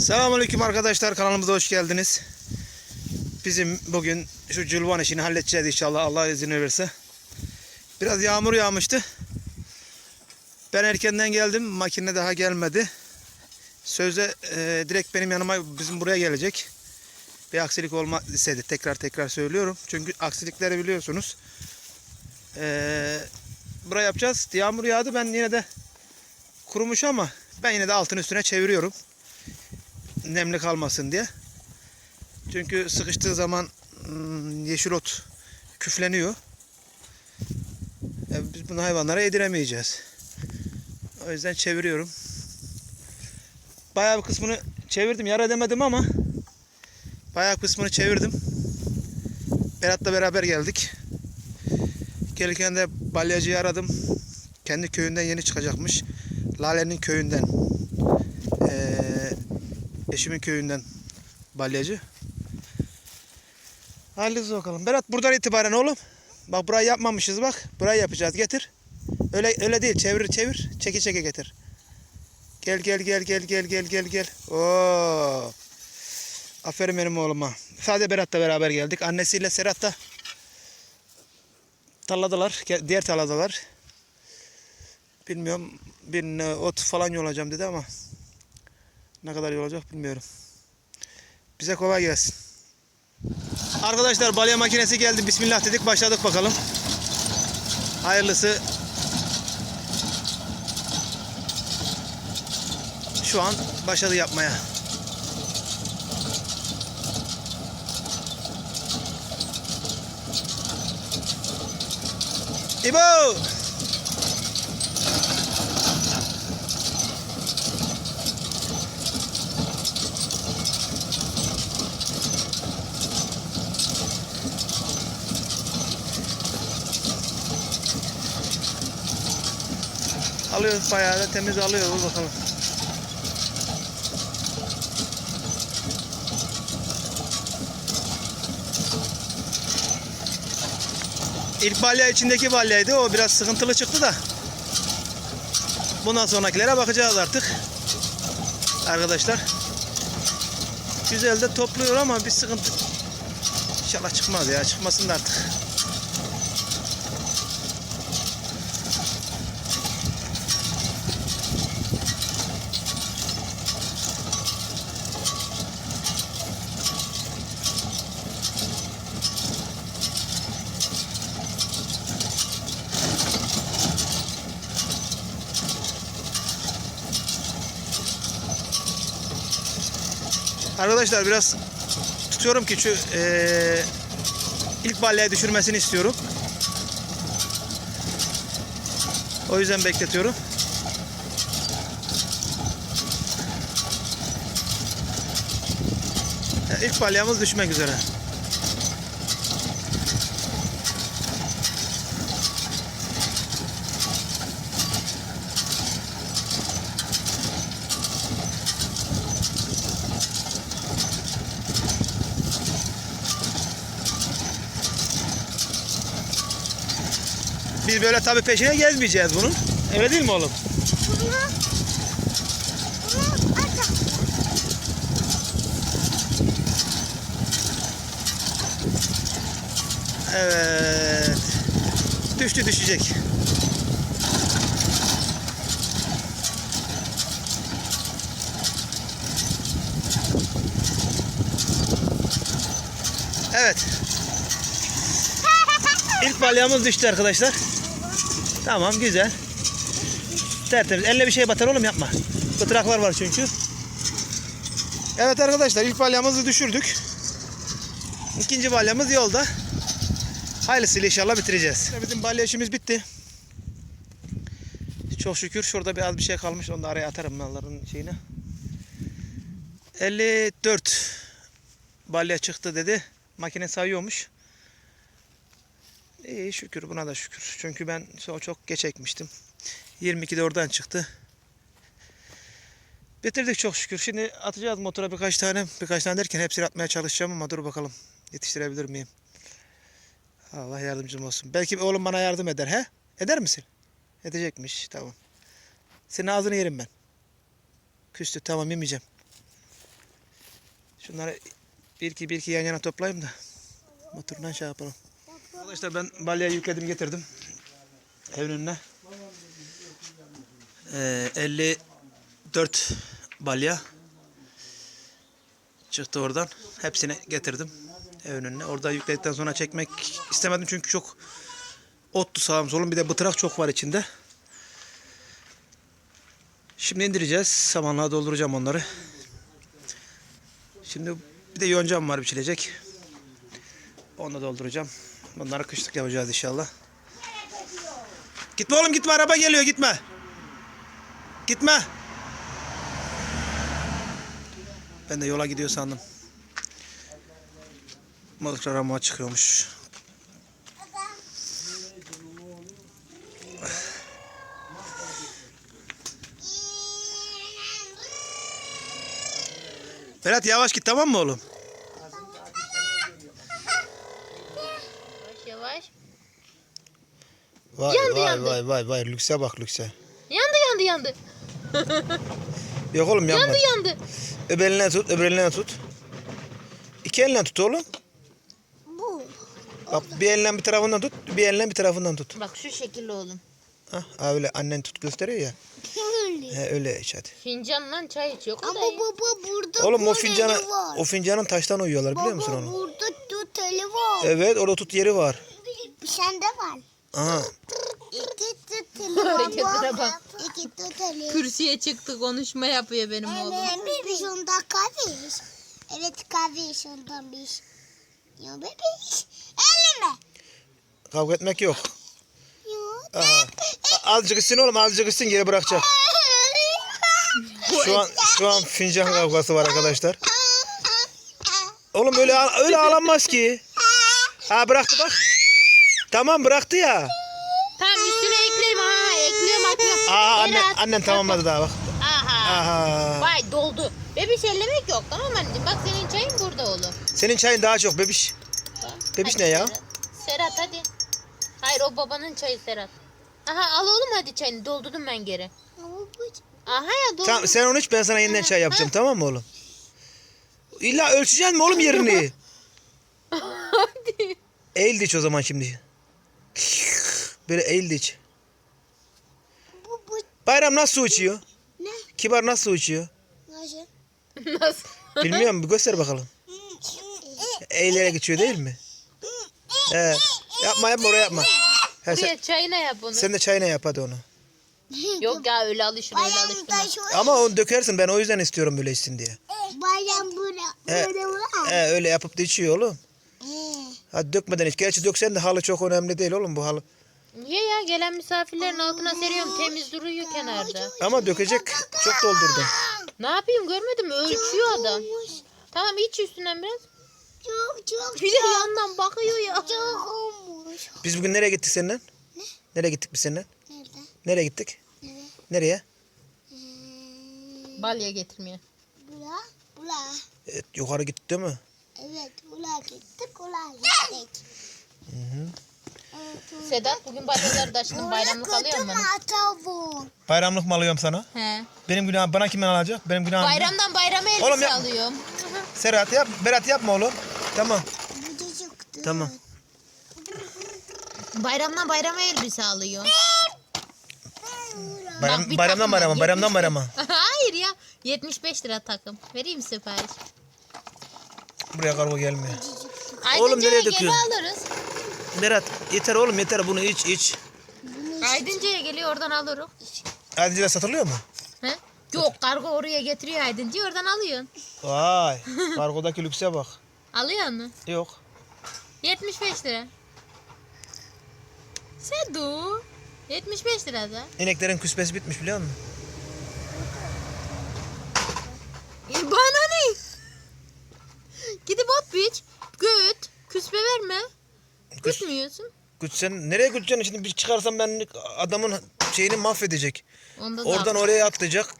Selamünaleyküm arkadaşlar kanalımıza hoş geldiniz. Bizim bugün şu cılvan işini halledeceğiz inşallah Allah izin verirse. Biraz yağmur yağmıştı. Ben erkenden geldim makine daha gelmedi. Sözde e, direkt benim yanıma bizim buraya gelecek. Bir aksilik olma istedi tekrar tekrar söylüyorum. Çünkü aksilikleri biliyorsunuz. E, buraya yapacağız. Yağmur yağdı ben yine de kurumuş ama ben yine de altın üstüne çeviriyorum nemli kalmasın diye. Çünkü sıkıştığı zaman hmm, yeşil ot küfleniyor. E, Biz bunu hayvanlara yediremeyeceğiz. O yüzden çeviriyorum. Bayağı bir kısmını çevirdim. Yar edemedim ama bayağı kısmını çevirdim. Berat'la beraber geldik. Gelirken de balyacıyı aradım. Kendi köyünden yeni çıkacakmış. Lale'nin köyünden. Ee, Eşimin köyünden balyacı. Hallediniz bakalım. Berat buradan itibaren oğlum. Bak burayı yapmamışız bak. Burayı yapacağız. Getir. Öyle öyle değil. Çevir çevir. Çeke çeke getir. Gel gel gel gel gel gel gel gel. Oo. Aferin benim oğluma. Sadece Berat'la beraber geldik. Annesiyle Serhat da tarladılar. Ge- Diğer tarladalar. Bilmiyorum. Birine ot falan yolacağım dedi ama ne kadar yol olacak bilmiyorum. Bize kolay gelsin. Arkadaşlar balya makinesi geldi. Bismillah dedik başladık bakalım. Hayırlısı. Şu an başladı yapmaya. İbo! Alıyoruz bayağı da temiz alıyoruz bakalım. İlk balya içindeki balyaydı. O biraz sıkıntılı çıktı da. Bundan sonrakilere bakacağız artık. Arkadaşlar. Güzel de topluyor ama bir sıkıntı İnşallah çıkmaz ya. Çıkmasın da artık. Arkadaşlar biraz tutuyorum ki şu eee, ilk balyayı düşürmesini istiyorum. O yüzden bekletiyorum. İlk balyamız düşmek üzere. Biz böyle tabii peşine gezmeyeceğiz bunun. Öyle değil mi oğlum? Bunu, bunu aç. Evet. Düştü düşecek. Evet. İlk balyamız düştü arkadaşlar. Tamam güzel. Tertemiz. Elle bir şey batar oğlum yapma. Bıtraklar var çünkü. Evet arkadaşlar ilk balyamızı düşürdük. İkinci balyamız yolda. Hayırlısıyla inşallah bitireceğiz. Bizim balya işimiz bitti. Çok şükür şurada biraz bir şey kalmış. Onu da araya atarım malların şeyine. 54 balya çıktı dedi. Makine sayıyormuş. İyi şükür buna da şükür. Çünkü ben çok, geç ekmiştim. 22'de oradan çıktı. Bitirdik çok şükür. Şimdi atacağız motora birkaç tane. Birkaç tane derken hepsini atmaya çalışacağım ama dur bakalım. Yetiştirebilir miyim? Allah yardımcım olsun. Belki oğlum bana yardım eder he? Eder misin? Edecekmiş. Tamam. Senin ağzını yerim ben. Küstü tamam yemeyeceğim. Şunları bir iki bir iki yan yana toplayayım da motorundan şey yapalım. Arkadaşlar ben balyayı yükledim getirdim. Evin önüne. Ee, 54 balya çıktı oradan. Hepsini getirdim evin önüne. Orada yükledikten sonra çekmek istemedim çünkü çok ottu sağım solum bir de bıtırak çok var içinde. Şimdi indireceğiz. Samanlığa dolduracağım onları. Şimdi bir de yoncam var biçilecek. Onu da dolduracağım. Bunları kışlık yapacağız inşallah. Gitme oğlum gitme araba geliyor gitme. Gitme. Ben de yola gidiyor sandım. Balıklar ama çıkıyormuş. Berat yavaş git tamam mı oğlum? Yavaş yavaş. Vay Yandı, vay yandı. vay vay vay lükse bak lükse. Yandı yandı yandı. Yok oğlum yanmadı. Yandı yandı. Öbür eline tut, öbür eline tut. İki eline tut oğlum. Bu. Bak bir eline bir tarafından tut, bir eline bir tarafından tut. Bak şu şekilde oğlum. Hah, ha öyle annen tut gösteriyor ya. Öyle. He öyle iç hadi. Fincanla çay içiyor. O Ama da iyi. baba burada Oğlum o var. o fincanın taştan uyuyorlar biliyor musun Baba onu? burada tut eli var. Evet orada tut yeri var. Sende var. Aha. İki tut eli var. Hareketlere bak. İki tut eli. Kürsüye çıktı konuşma yapıyor benim oğlum. Evet, bir şunda kahve iç. Evet kahve iç ondan bir iç. Ya bebiş. Elime. Kavga etmek yok. Aha. A- Azıcık içsin oğlum azıcık içsin geri bırakacak. Şu an şu an fincan kavgası var arkadaşlar. Oğlum öyle öyle ağlanmaz ki. Ha bıraktı bak. Tamam bıraktı ya. Tamam üstüne ekleyeyim ha. Ekliyorum atıyorum. Aa annen, Berat. annen tamamladı daha bak. Aha. Aha. Vay doldu. Bebiş ellemek yok tamam mı anneciğim? Bak senin çayın burada oğlum. Senin çayın daha çok bebiş. Bebiş Hadi ne ya? Serhat. Serhat hadi. Hayır o babanın çayı Serhat. Aha al oğlum hadi çayını doldurdum ben geri. Aha ya doldurdum. Tamam sen onu iç ben sana yeniden çay yapacağım tamam mı oğlum? İlla ölçeceksin mi oğlum yerini? hadi. Eğil de iç o zaman şimdi. Böyle eğil de iç. Bu bu Bayram nasıl su içiyor? ne? Kibar nasıl su içiyor? Nasıl? Nasıl? Bilmiyorum bir göster bakalım. Eğilerek içiyor değil mi? He. Yapma yapma oraya yapma. He, sen, Buraya çayına yap onu. sen de çayına yap hadi onu. Yok ya öyle alışın öyle şu Ama onu dökersin ben o yüzden istiyorum böyle içsin diye. bayram böyle He. He, öyle yapıp da içiyor oğlum. Hadi dökmeden iç. Gerçi döksen de halı çok önemli değil oğlum bu halı. Niye ya gelen misafirlerin altına seriyorum temiz duruyor kenarda. Ama dökecek çok doldurdun. Ne yapayım görmedin mi ölçüyor adam. Tamam iç üstünden biraz. Çok çok Bir de yandan bakıyor ya. çok olmuş. Biz bugün nereye gittik seninle? Nereye gittik biz seninle? Nerede? Nereye gittik? Nerede? Nereye? Hmm, Balya getirmeye. Bula, bula. Evet, yukarı gitti değil mi? Evet, bula gittik, bula gittik. Sedat bugün balyaları taşıdım bayramlık alıyor mu bana? tavuk. Bayramlık mı alıyorum sana? He. Benim günahım bana kimden alacak? Benim günahım. Bayramdan bayrama Oğlum elbise ya- alıyorum. Serhat yap. Berat yapma oğlum. Tamam. Bu çıktı. Tamam. Bayramdan bayrama elbise alıyorum. Bayram, Bak, bir bayramdan takım bayrama, bayramdan 75 bayrama. Hayır ya. 75 lira takım. Vereyim sipariş. Buraya kargo gelmiyor. Aydınca'ya nereye geri döküyorsun? alırız. Berat yeter oğlum yeter bunu iç iç. Aydınca'ya geliyor oradan alırız. Ayrıca satılıyor mu? He? Yok kargo oraya getiriyor Aydınca'yı oradan alıyorsun. Vay. Kargodaki lükse bak. Alıyor mu? Yok. 75 lira. Sedu. 75 lira da. İneklerin küspesi bitmiş biliyor musun? E, bana ne? Küspe verme. Küs, Küsmüyorsun. küssen nereye küseceksin şimdi bir çıkarsam ben adamın şeyini mahvedecek. Onda da Oradan oraya atlayacak.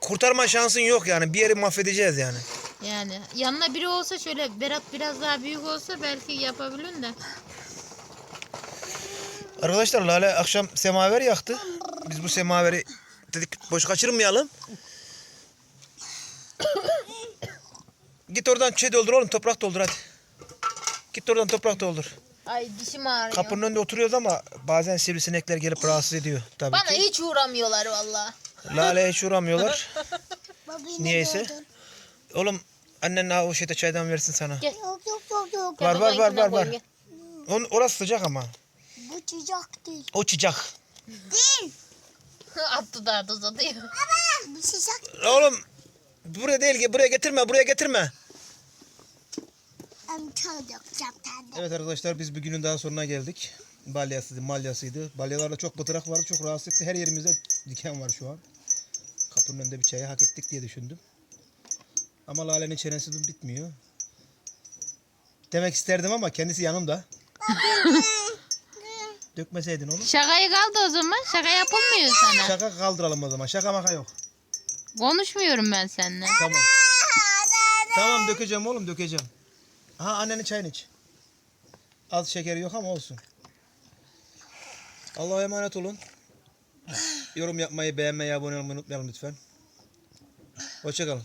Kurtarma şansın yok yani. Bir yeri mahvedeceğiz yani. Yani yanına biri olsa şöyle Berat biraz daha büyük olsa belki yapabilin de. Arkadaşlar Lale akşam semaver yaktı. Biz bu semaveri dedik boş kaçırmayalım. Git oradan şey doldur oğlum toprak doldur hadi. Git oradan toprak doldur. Ay dişim ağrıyor. Kapının önünde oturuyoruz ama bazen sivrisinekler gelip rahatsız ediyor tabii Bana ki. hiç uğramıyorlar valla. Lale hiç uğramıyorlar. Niyeyse? Oğlum annen o şeyde çaydan versin sana. Gel. Yok yok yok yok. Var, Gel var, var, var, var. Onun, orası sıcak ama. Bu sıcak değil. O sıcak. Değil. Attı daha da uzatıyor. Baba bu sıcak. Oğlum buraya değil buraya getirme buraya getirme. Evet arkadaşlar biz bir günün daha sonuna geldik. Balyasıydı, malyasıydı. Balyalarda çok bıtırak vardı, çok rahatsız etti. Her yerimizde diken var şu an. Kapının önünde bir çayı hak ettik diye düşündüm. Ama Lale'nin çenesi bitmiyor. Demek isterdim ama kendisi yanımda. Dökmeseydin oğlum. Şakayı kaldı o zaman. Şaka yapılmıyor sana. Şaka kaldıralım o zaman. Şaka maka yok. Konuşmuyorum ben seninle. Tamam. Tamam dökeceğim oğlum dökeceğim. Aha annenin çayını iç. Az şekeri yok ama olsun. Allah'a emanet olun. Yorum yapmayı, beğenmeyi, abone olmayı unutmayalım lütfen. Hoşçakalın.